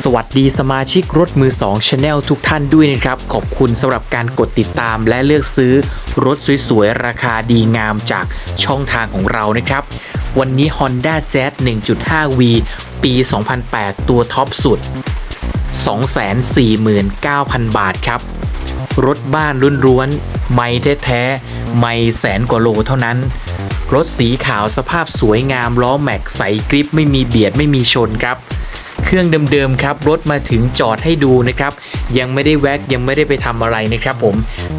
สวัสดีสมาชิกรถมือ2 Channel ทุกท่านด้วยนะครับ ขอบคุณสำหรับการกดติดตามและเลือกซื้อรถสวยๆ ราคาดีงามจากช่องทางของเรานะครับ วันนี้ Honda Jazz 1.5V ปี 2008 ตัวท็อปสุด 249,000 บาทครับ รถบ้านรุ่นร้วนๆ ไม่แท้ๆ ไม่แสนกว่าโลเท่านั้น รถสีขาวสภาพสวยงามล้อแม็กใสกริปไม่มีเบียดไม่มีชนครับ เครื่องเดิมๆครับรถมาถึงจอดให้ดูนะครับยังไม่ได้แว็กยังไม่ได้ไปทำอะไรนะครับผม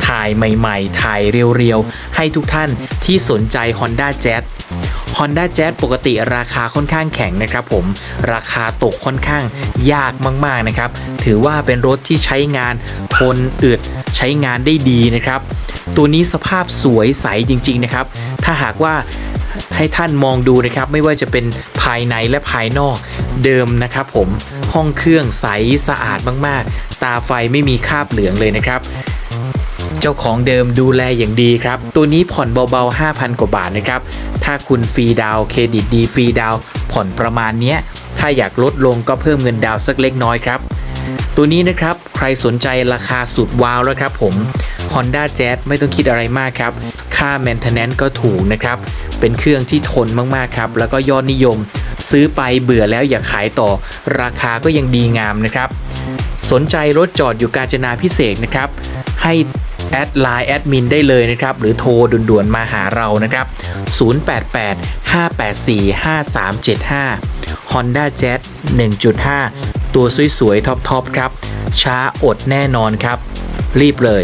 ถ่ายใหม่ๆ ถ่ายเรียวๆ ให้ทุกท่านที่สนใจ Honda Jazz Honda Jazz ปกติราคาค่อนข้างแข็งนะครับผมราคาตกค่อนข้างยากมากๆนะครับ ถือว่าเป็นรถที่ใช้งานทนอึดใช้งานได้ดีนะครับ ตัวนี้สภาพสวยใสจริง ๆ นะครับ ถ้าหากว่า ให้ท่านมองดูนะครับ ไม่ว่าจะเป็นภายในและภายนอกเดิมนะครับผมห้องเครื่องใสสะอาดมากๆ ตาไฟไม่มีคราบเหลืองเลยนะครับเจ้าของเดิมดูแลอย่างดีครับ ตัวนี้ผ่อนเบาๆ 5,000 กว่าบาทนะครับ ถ้าคุณฟรีดาวเครดิตดีฟรีดาวผ่อนประมาณเนี้ย ถ้าอยากลดลงก็เพิ่มเงินดาวสักเล็กน้อยครับ ตัวนี้นะครับ ใครสนใจราคาสุดว้าวแล้วครับผม Honda Jazz ไม่ต้องคิดอะไรมากครับ ค่า maintenance ก็ถูกนะครับ เป็นเครื่องที่ทนมากๆครับ แล้วก็ยอดนิยม ซื้อไปเบื่อแล้วอย่าขายต่อ ราคาก็ยังดีงามนะครับ สนใจรถจอดอยู่กาญจนาพิเศษนะครับ ให้แอดไลน์แอดมินได้เลยนะครับ หรือโทรด่วนๆมาหาเรานะครับ 088-584-5375 Honda Jazz 1.5 ตัวสวยๆท็อปๆครับ ช้าอดแน่นอนครับ รีบเลย